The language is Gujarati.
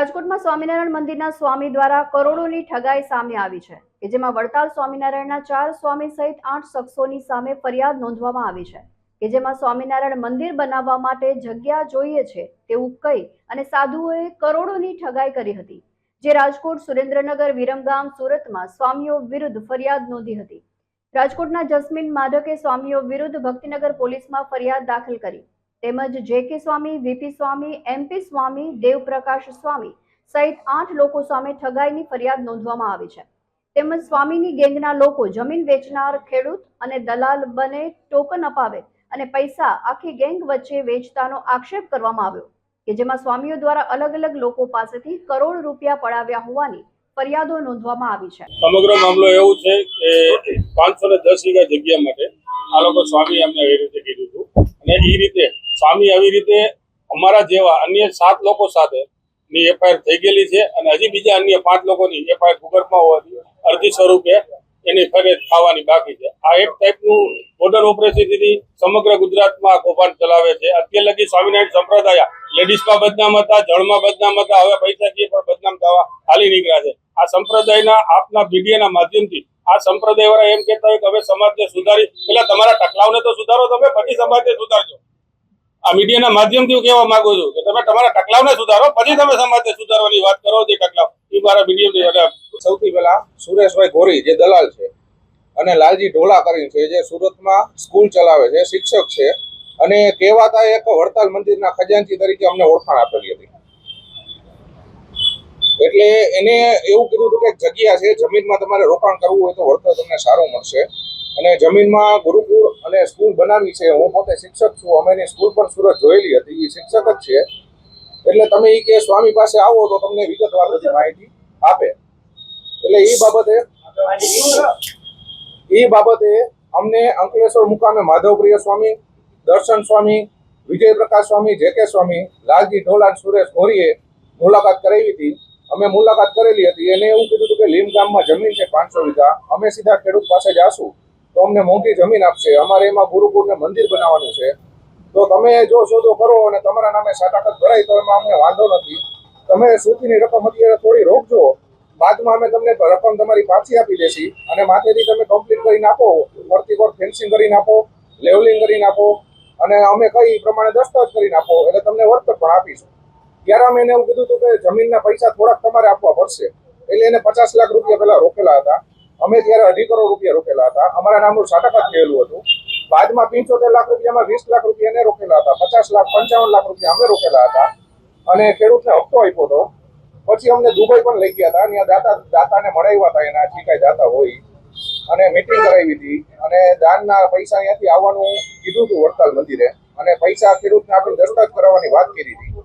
રાજકોટમાં સ્વામિનારાયણ મંદિરના સ્વામી દ્વારા કરોડોની ઠગાઈ સામે આવી છે, કે જેમાં વડતાલ સ્વામિનારાયણના ચાર સ્વામી સહિત આઠ શખ્સોની સામે ફરિયાદ નોંધવામાં આવી છે, કે જેમાં સ્વામિનારાયણ મંદિર બનાવવા માટે જગ્યા જોઈએ છે તેવું કહી અને સાધુઓએ કરોડોની ઠગાઈ કરી હતી, જે રાજકોટ સુરેન્દ્રનગર વિરમગામ સુરતમાં સ્વામીઓ વિરુદ્ધ ફરિયાદ નોંધી હતી. રાજકોટના જસ્મીન માધકે સ્વામીઓ વિરુદ્ધ ભક્તિનગર પોલીસમાં ફરિયાદ દાખલ કરી તેમજ જે કે સ્વામી, વીપી સ્વામી, એમપી સ્વામી, દેવપ્રકાશ સ્વામી સહિત આઠ લોકો સામે ઠગાઈની ફરિયાદ નોંધવામાં આવી છે. તેમજ સ્વામીની ગેંગના લોકો જમીન વેચનાર, ખેડૂત અને દલાલ બને ટોકન અપાવે અને પૈસા આખી ગેંગ વચ્ચે વેચતાનો આક્ષેપ કરવામાં આવ્યો કે જેમાં સ્વામીઓ દ્વારા અલગ અલગ લોકો પાસેથી કરોડ રૂપિયા પડાવ્યા હોવાની ફરિયાદો નોંધવામાં આવી છે. સમગ્ર મામલો એવું છે કે પાંચસો ને દસ વીઘા જગ્યા માટે આ લોકો સ્વામી અમને એ રીતે કીધું હતું. અને એ રીતે સ્વામી આવી રીતે અમારા જેવા અન્ય સાત લોકો સાથે ની એફઆઈઆર થઈ ગયેલી છે અને હજી બીજા અન્ય પાંચ લોકોની એફઆઈઆર ભૂગર્ભમાં હોવાથી અરજી સ્વરૂપે એની ફરિયાદ થવાની બાકી છે. આ એક ટાઈપનું બોર્ડર ઓપરેશનથી સમગ્ર ગુજરાતમાં કૌભાંડ ચલાવે છે. અત્યાર લગી સ્વામિનારાયણ સંપ્રદાય લેડીઝમાં બદનામ હતા, જળમાં બદનામ હતા, હવે પૈસા જે પણ બદનામ થવા હાલી નીકળ્યા છે. આ સંપ્રદાયના આપના મીડિયાના માધ્યમથી આ સંપ્રદાય વાળા એમ કહેતા હોય કે હવે સમાજને સુધારી, પેલા તમારા ટકલાવને તો સુધારો, તમે પછી સમાજને સુધારજો. આ મીડિયાના માધ્યમથી હું કહેવા માંગુ છું કે તમે તમારા ટકલાવને સુધારો, પછી તમે સમાજને સુધારવાની વાત કરો જે ટકલાવ. એ મારા મીડિયમથી એટલે સૌથી પહેલા સુરેશભાઈ ગોરી, જે દલાલ છે, અને લાલજી ઢોલા કરીને છે, જે સુરતમાં સ્કૂલ ચલાવે છે, શિક્ષક છે, અને કહેવાતા એક વડતાલ મંદિરના ખજાનચી તરીકે અમને ઓળખાણ આપેલી હતી. એટલે એને એવું કીધું હતું કે જગ્યા છે, જમીનમાં તમારે રોકાણ કરવું હોય તો વળતર તમને સારું મળશે. અને જમીનમાં ગુરુકુળ અને સ્કૂલ બનાવી છે. હું પોતે શિક્ષક છું. અમે એની સ્કૂલ પણ સુરત જોયેલી હતી. એ શિક્ષક જ છે. એટલે તમે એ કે સ્વામી પાસે આવો તો તમને વિગતવાર બધી માહિતી આપે. એટલે એ બાબતે એ બાબતે અમને અંકલેશ્વર મુકામે માધવપ્રિય સ્વામી, દર્શન સ્વામી વિજય પ્રકાશ સ્વામી, જે કે સ્વામી, લાલજી ઢોલાન, સુરેશ ગોરીએ મુલાકાત કરાવી હતી. અમે મુલાકાત કરેલી હતી. એને એવું કીધું હતું કે લીમ ગામમાં જમીન છે પાંચસો વીઘા. અમે સીધા ખેડૂત પાસે જાશું. તો અમને મોંઘી જમીન આપશે. અમારે એમાં ગુરુકુળને મંદિર બનાવવાનું છે. તો તમે જો સોદો કરો અને તમારા નામે સાટાકત ભરાય તો એમાં અમને વાંધો નથી. તમે સુધીની રકમ અત્યારે થોડી રોકજો. બાદમાં અમે તમને રકમ તમારી પાછી આપી દેશી અને માથેથી તમે કમ્પ્લીટ કરીને આપો. ફરતી કોર ફેન્સિંગ કરીને આપો લેવલિંગ કરીને આપો અને અમે કઈ પ્રમાણે દસ્તાવેજ કરીને આપો એટલે તમને વળતર પણ આપીશું. ત્યારે અમે એને એવું કીધું હતું કે જમીનના પૈસા થોડાક તમારે આપવા પડશે. એટલે એને પચાસ લાખ રૂપિયા પહેલાં રોકેલા હતા. અમે ત્યારે અઢી કરોડ રૂપિયા રોકેલા હતા. અમારા નામનું સાટકાત થયેલું હતું. બાદમાં પંચોતેર લાખ રૂપિયામાં વીસ લાખ રૂપિયા એને રોકેલા હતા. પચાસ લાખ, પંચાવન લાખ રૂપિયા અમે રોકેલા હતા. અને ખેડૂતને હપ્તો આપ્યો હતો. પછી અમને દુબઈ પણ લઈ ગયા હતા. ત્યાં દાતા દાતાને મળાવ્યા હતા એના. જે કાંઈ દાતા હોય. અને મીટિંગ કરાવી હતી. અને દાનના પૈસા અહીંયાથી આવવાનું કીધું હતું વડતાલ મંદિરે. અને પૈસા ખેડૂતને આપણે દસ્તાવેજ કરાવવાની વાત કરી હતી.